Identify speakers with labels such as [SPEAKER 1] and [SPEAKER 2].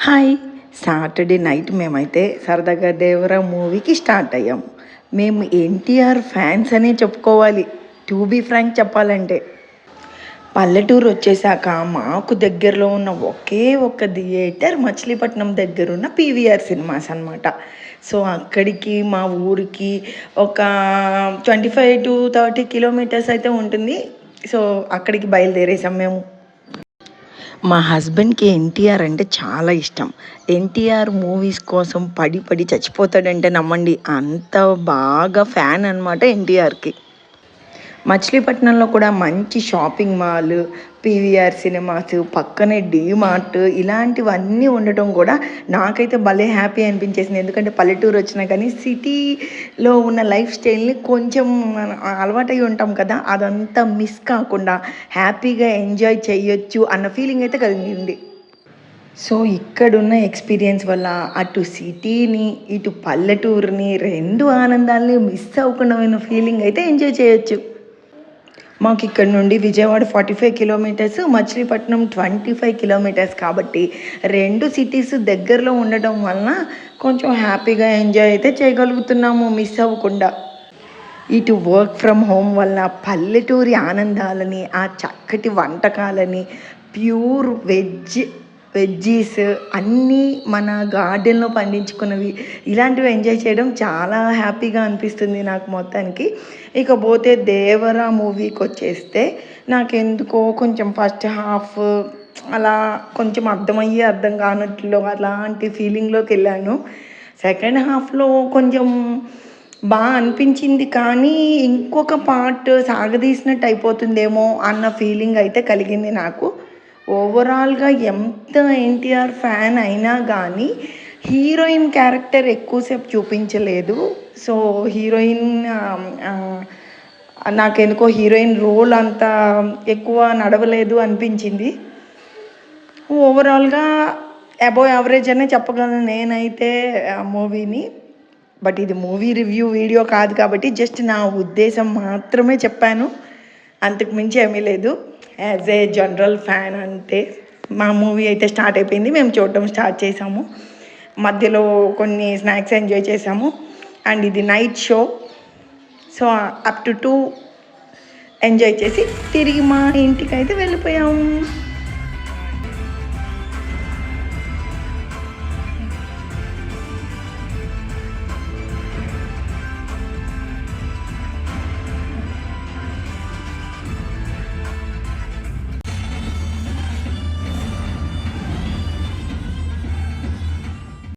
[SPEAKER 1] Hi. Saturday night మేమైతే సరదాగా దేవరా మూవీకి స్టార్ట్ అయ్యాం. మేము ఎన్టీఆర్ ఫ్యాన్స్ అనే చెప్పుకోవాలి. టు బీ ఫ్రాంక్ చెప్పాలంటే. పల్లెటూరు వచ్చేసాక మాకు దగ్గరలో ఉన్న ఒకే ఒక్క థియేటర్ మచిలీపట్నం దగ్గర ఉన్న పీవీఆర్ సినిమాస్ అనమాట సో అక్కడికి మా ఊరికి ఒక twenty five to thirty kilometres అయితే ఉంటుంది. సో అక్కడికి బయలుదేరేసాం మేము. మా హస్బెండ్కి ఎన్టీఆర్ అంటే చాలా ఇష్టం. ఎన్టీఆర్ మూవీస్ కోసం పడి పడి చచ్చిపోతాడంటే నమ్మండి. అంత బాగా ఫ్యాన్ అనమాట ఎన్టీఆర్కి. మచిలీపట్నంలో కూడా మంచి షాపింగ్ మాల్ పీవీఆర్ సినిమాస్ పక్కనే డీమార్ట్ ఇలాంటివన్నీ ఉండటం కూడా నాకైతే భలే హ్యాపీ అనిపించేసింది. ఎందుకంటే పల్లెటూరు వచ్చినా కానీ సిటీలో ఉన్న లైఫ్ స్టైల్ని కొంచెం అలవాటై ఉంటాం కదా అదంతా మిస్ కాకుండా హ్యాపీగా ఎంజాయ్ చేయొచ్చు అన్న ఫీలింగ్ అయితే కలిగింది. సో ఇక్కడున్న ఎక్స్పీరియన్స్ వల్ల అటు సిటీని ఇటు పల్లెటూరుని రెండు ఆనందాలని మిస్ అవ్వకుండా ఫీలింగ్ అయితే ఎంజాయ్ చేయొచ్చు. మాకు ఇక్కడ నుండి Vijayawada forty five kilometres Machilipatnam twenty five kilometres కాబట్టి రెండు సిటీస్ దగ్గరలో ఉండటం వలన కొంచెం హ్యాపీగా ఎంజాయ్ అయితే చేయగలుగుతున్నాము మిస్ అవ్వకుండా. ఇటు వర్క్ ఫ్రమ్ హోమ్ వల్ల పల్లెటూరి ఆనందాలని ఆ చక్కటి వంటకాలని ప్యూర్ వెజ్ వెజ్జీస్ అన్నీ మన గార్డెన్లో పండించుకున్నవి. ఇలాంటివి ఎంజాయ్ చేయడం చాలా హ్యాపీగా అనిపిస్తుంది నాకు మొత్తానికి. ఇకపోతే దేవరా మూవీకి వచ్చేస్తే నాకెందుకో కొంచెం ఫస్ట్ హాఫ్ అలా కొంచెం అర్థమయ్యి అర్థం కానట్లు అలాంటి ఫీలింగ్లోకి వెళ్ళాను. సెకండ్ హాఫ్లో కొంచెం బాగా అనిపించింది కానీ ఇంకొక పార్ట్ సాగదీసినట్టు అయిపోతుందేమో అన్న ఫీలింగ్ అయితే కలిగింది నాకు. ఓవరాల్గా ఎంత ఎన్టీఆర్ ఫ్యాన్ అయినా కానీ హీరోయిన్ క్యారెక్టర్ ఎక్కువసేపు చూపించలేదు. సో హీరోయిన్ నాకెందుకో హీరోయిన్ రోల్ అంత ఎక్కువ నడవలేదు అనిపించింది. ఓవరాల్గా అబో యావరేజ్ అనే చెప్పగలను నేనైతే ఆ మూవీని. బట్ ఇది మూవీ రివ్యూ వీడియో కాదు కాబట్టి జస్ట్ నా ఉద్దేశం మాత్రమే చెప్పాను. అంతకు మించి ఏమీ లేదు. యాజ్ ఏ జనరల్ ఫ్యాన్ అంతే మా మూవీ అయితే స్టార్ట్ అయిపోయింది. మేము చూడటం స్టార్ట్ చేసాము. మధ్యలో కొన్ని స్నాక్స్ ఎంజాయ్ చేసాము. అండ్ ఇది night show so up to two enjoy చేసి తిరిగి మా ఇంటికి అయితే వెళ్ళిపోయాము.